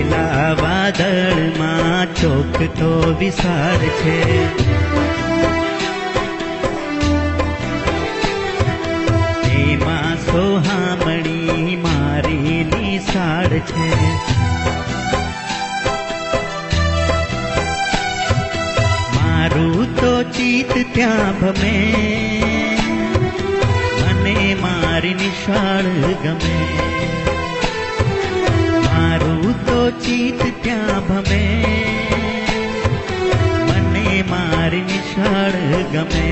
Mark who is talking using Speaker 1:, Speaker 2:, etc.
Speaker 1: ઘેરેલા વાદળમાં ચોકટો વિસાર છે. એમાં સોહામણી મારી નિશાળ છે. મારું તો ચિત ત્યાં ભમે, મને મારી નિશાળ ગમે. મારું તો ચિત ત્યાં ભમે મને મારી નિશાળ ગમે